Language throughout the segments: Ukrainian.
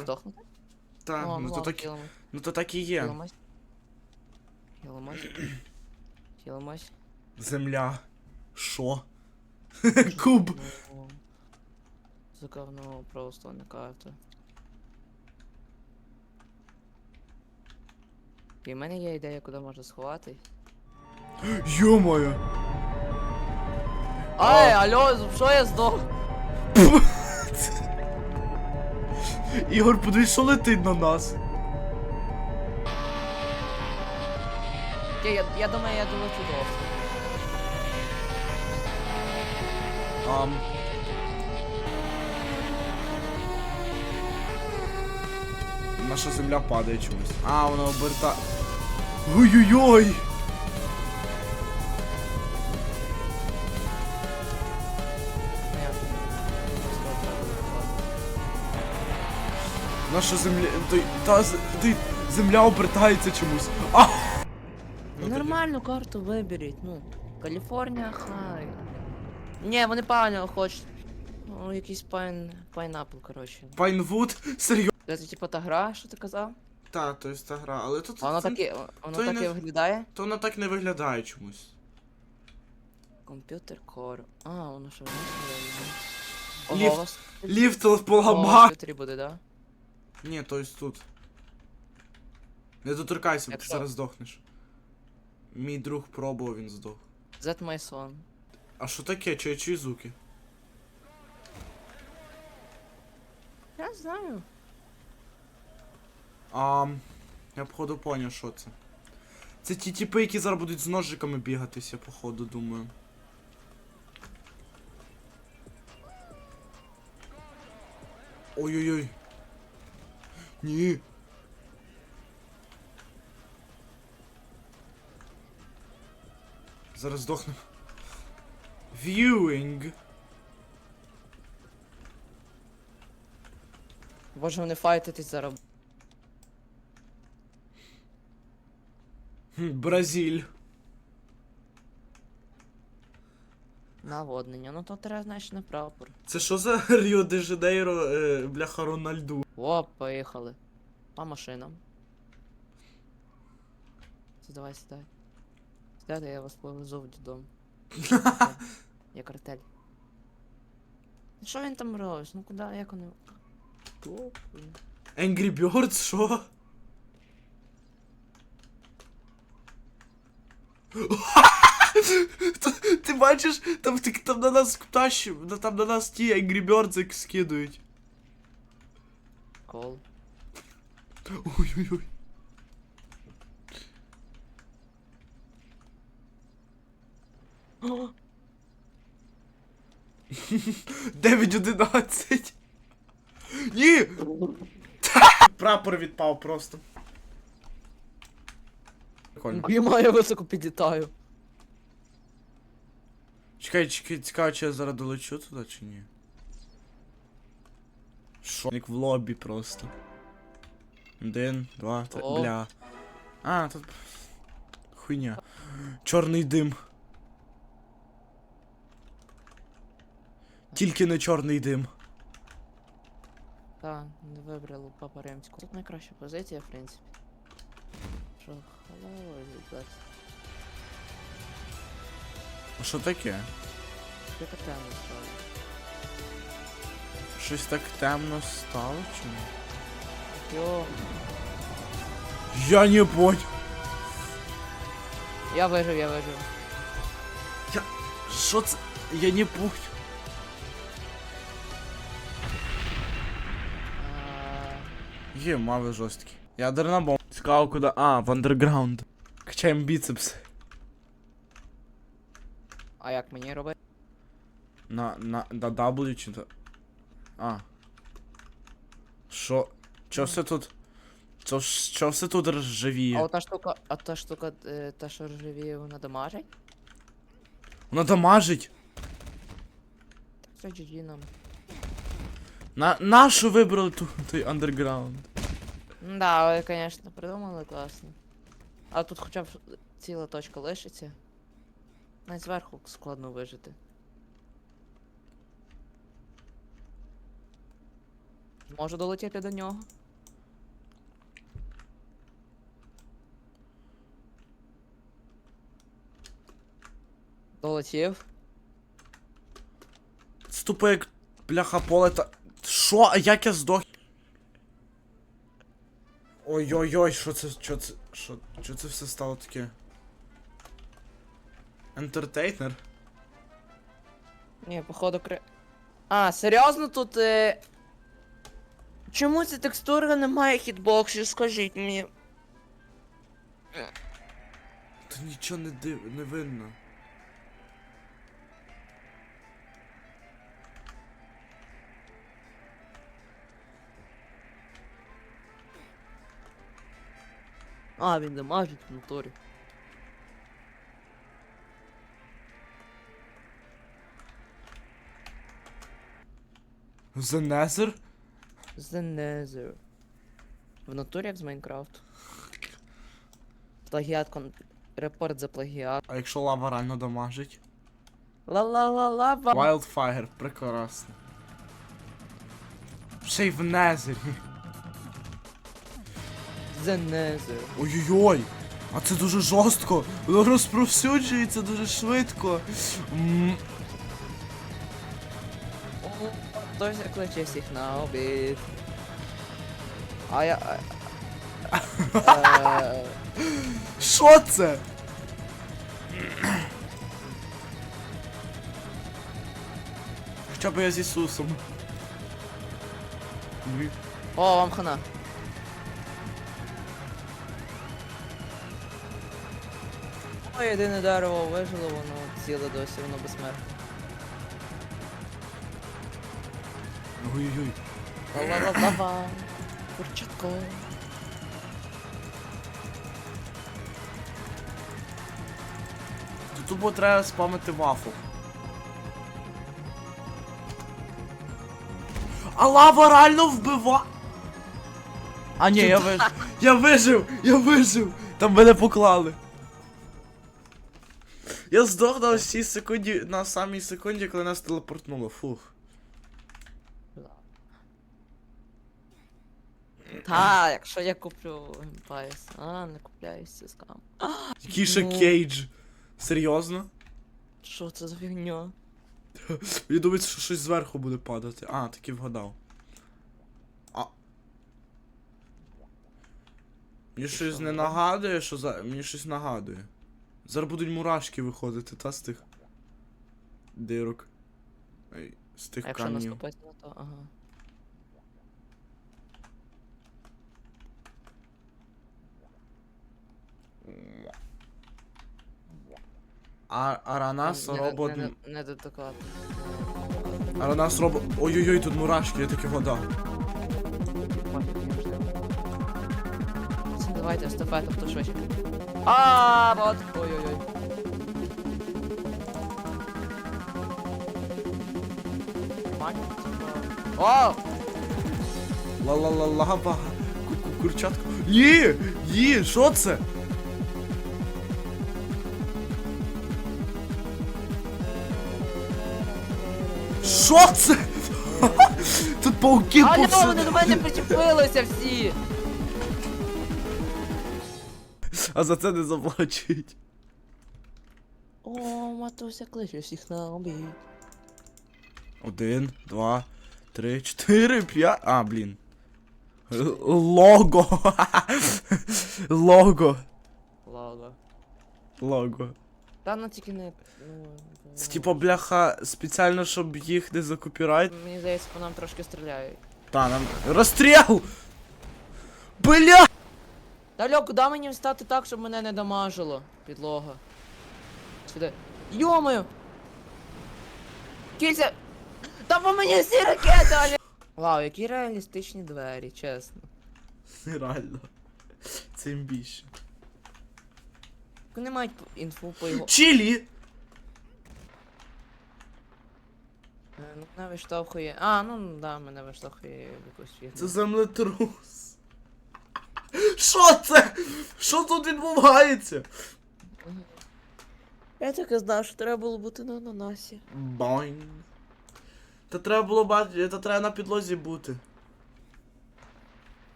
Здохнути? Та, ну то так, ну то так і є. Хілимось. Хілимось. Земля. Що? Куб. Ну, Заковну просто на карту. І в мене є ідея, куди можна сховатись. Йо-моє. Ай, алло, що я здох? Ігор, подивись, що летить на нас. Я, я, я думаю, я долечу до острова. Ам. Наша земля падає чомусь. А, вона оберта. Ой-ой-ой! Наша земля. Та, з- той, земля обертається чомусь. А! Ну, Нормальну карту виберіть, ну. Каліфорнія, хай. Ні, вони правильно хочуть. Ну, якийсь пайн. Пайнапл, коротше. Пайнвуд? Серйозно? Це типу та гра, що ти казав? Та, то є та гра, але тут. А Воно це- таке, воно то й таке виглядає. То вона так не виглядає чомусь. Комп'ютер кор. А, воно що Ліфт. воно. Ліфт Голос в поламав. буде, да? Ні, то есть тут. Не доторкайся, бо ти Якщо? зараз здохнеш. Мій друг пробував, він здох. Z my son. А що таке? Чи чиї звуки? Я знаю. А, я походу поняв, що це. Це ті типи, які зараз будуть з ножиками бігатися, походу, думаю. Ой-ой-ой. Ні. Зараз здохнем. Viewing. Боже, вони файтитись зараз. Хм, Бразиль. Наводнення. Ну то треба, значить, на прапор. Це що за Ріо де Жанейро, е, бляха Рональду? О, поїхали. По машинам. Сідавай, сідай. Сідайте, я вас повезу в додому. Я картель. Ну, Що він там робить? Ну куди, як вони. Топ. Angry Birds, що? Т- Ти бачиш, там, ти- там на нас пташі, ну, там на нас ті Angry Birds як скидують. Кол. Ой-ой-ой. О, 9-11. Ні! Прапор відпав просто. Прикольно. Йома, я високо підлітаю. Чекай, чекай, цікаво, чи я зараз долечу туди чи ні. Шо? Як в лобі просто. Один, два, три. О. Бля. А, тут. Хуйня. Чорний дим. Тільки не чорний дим. Так, не вибрали папа римську. Тут найкраща позиція, в принципі. Що, халава, ребят. А що таке? Ти темно стало. Щось так темно стало чи ні? Йо, Я не понял. я вижив, я вижив. Що це? Я не понял. Є, мави жорсткі. Ядерна бомба. Цікаво куди. А, в андерграунд. Качаємо біцепс. А як мені робити? На, на, на W чи то. А. Що? Чо все тут? Чо, чо все тут А ржавіє? ота штука, а та штука, е, та що ржавіє, вона дамажить? Вона дамажить. Це GG нам. На, нашу вибрали ту, той андерграунд. Да, ви, конечно, придумали класно. А тут хоча б ціла точка лишиться. Навіть зверху складно вижити. Можу долетіти до нього. Долетів. Ступи як бляха поле та. Що? А як я здох? Ой-ой-ой, що це. Що це. Що, що це все стало таке? Ентертейнер? Ні, походу кри. А, серйозно тут. Е... Чому ця текстура не має хітбоксів, скажіть мені. Та нічого не див... не видно. А, він дамажить в моторі. The Nether? The Nether. В натурі як з Майнкрафту. Плагіат кон... Репорт за плагіат. А якщо лава реально дамажить? Ла-ла-ла-лава. Wildfire, прекрасно. Ще й в Незері. The Nether. Ой-ой-ой! А це дуже жорстко! Воно розповсюджується дуже швидко. М, Хтось закличе всіх на обід. А я... Е, Що це? Хоча б я з Ісусом. О, вам хана. О, єдине дерево вижило, воно ціле досі, воно безсмертне. Ой-ой-ой. Ла-ла-ла-ла-ла. Курчатко. Тут тупо треба спамити вафу. А лава реально вбива. А ні, я вижив. Я вижив! Я вижив! Там мене поклали. Я здох на ось цій секунді, на самій секунді, коли нас телепортнуло. Фух. Та, якщо я куплю геймпайс. А, не купляю сіскам. Який ще Ну. кейдж. Серйозно? Що це за фігня? Мені думається, що щось зверху буде падати. А, таки вгадав. А. Мені щось що, не нагадує, що за. Мені щось нагадує. Зараз будуть мурашки виходити, та з тих. Дирок. Ей, з тих А якщо камнів. наступити на то, ага. А Аранас Не- робот. Не, не, не. Аранас робот. Ой-ой-ой, тут мурашки, я таки вода. Давайте естафету, хто швидше. А, вот. Ой-ой-ой. О! Курчатка. Ні! Ні, що це? Що це? Тут пауки Алло, повсюди. вони до мене причепилися всі! А за це не заплачують. О, матуся кличе всіх на обід. Один, два, три, чотири, п'ять. А, блін. Л- Лого. Лого. Лого. Та ну тільки не. Ну, Це типа бляха спеціально, щоб їх не за. Мені здається, по нам трошки стріляють. Та, нам. Розстріл! Бля! Та Льо, куди мені встати так, щоб мене не дамажило? Підлога. Сюди. Йомаю! Кільця! Та по мені всі ракети, але... Вау, які реалістичні двері, чесно. Реально. Це імбіще. Вони мають інфу по його. Чилі! Е, Ну, мене виштовхує. А, ну да, мене виштовхує в якусь фігню. Це землетрус. Що це? Що тут відбувається? Я так і знав, що треба було бути на ананасі. Бойн. Та треба було бачити, та треба на підлозі бути.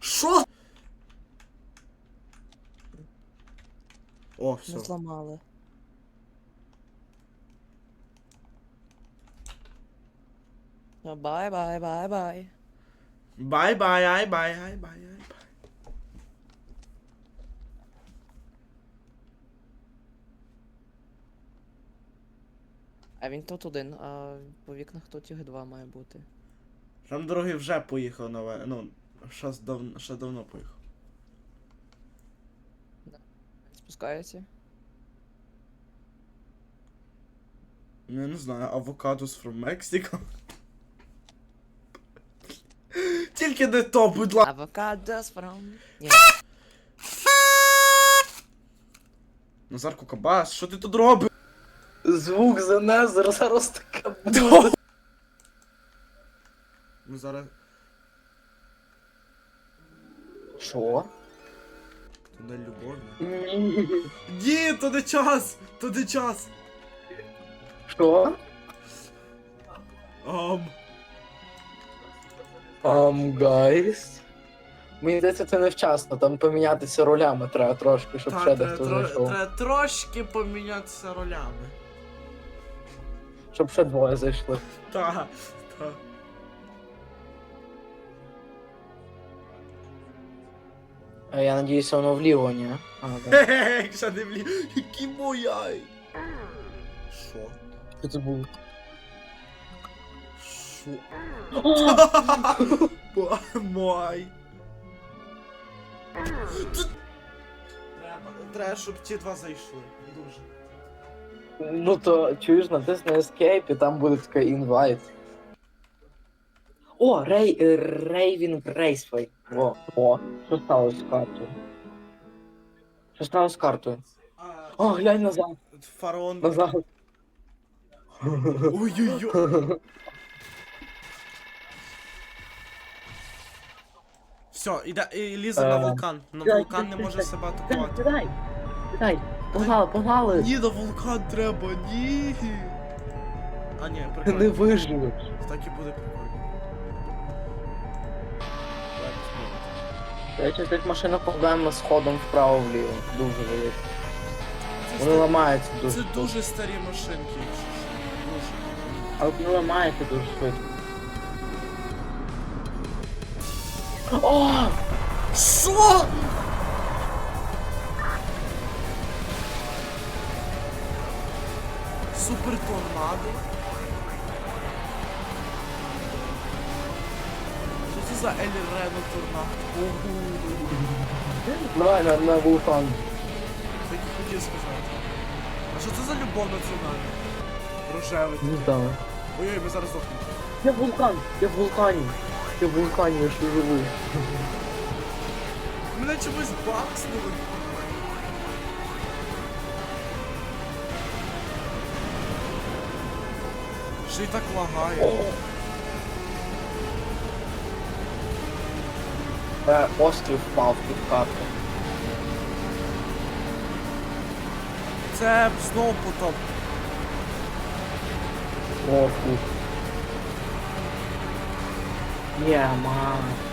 Що? О, все. Зламали. Ну, бай, бай, бай, бай. Бай-бай, ай бай, ай бай, ай бай. А він тут один, а по вікнах тут їх два має бути. Там дороги вже поїхав нове. Ну, ще, дав... ще давно поїхав. Спускається. Ну, я не знаю, авокадос from Mexico. Тільки не то, будь ласка. Авокадос from... Ні, Назар Кукабас, що ти тут робиш? Звук занезер, зараз така буде. Ми зараз. Що? Тунель любові. Ні. Ні, то не час! То не час! Що? Ам. Um, guys. Мені здається, це невчасно, там помінятися ролями треба трошки, щоб ще Та, дехто треба, зайшов. треба трошки помінятися ролями. Щоб ще двоє зайшли. Та, та. Я надіюся, воно вліво, ні? А. Хе-хе, якщо не влі. Які мояй. Що? Що це було? Що? Мой. Тут- Треба, треба, щоб ті два зайшли. Дуже. Ну то чуєш, натисни Escape і там буде така інвайт. О, Рей, Рейвінг Рейсвей. О, о, що сталося з картою? Що сталося з картою? А, О, глянь назад, Фараон. назад. Ой-ой-ой. Все, іде, і лізе на Е, вулкан. На вулкан не може себе атакувати. дай, дай, погнали, погнали. Ні, на вулкан треба, ні. А ні, не прикольно. виживеш. Так і буде прикольно. Речі, тут машина проблемна з ходом вправо-вліво. Дуже велика. Це, Вони ламаються дуже це дуже старі машинки, якщо що. Дуже. Але вони ламаються дуже швидко. О! Що? Супер торнадо. За Елі Рено торнадо? Давай на, на вулкан. Так і хотів сказати. А що це за любов національна? Рожевий. Не знаю. Ой-ой, ми зараз здохнемо. Я вулкан, я в вулкані. Я в вулкані, я ще живий. Мене чомусь бакснули. Ще й так лагає. Е, острів впав під карту. Це знову потоп. Оху. Є, мам.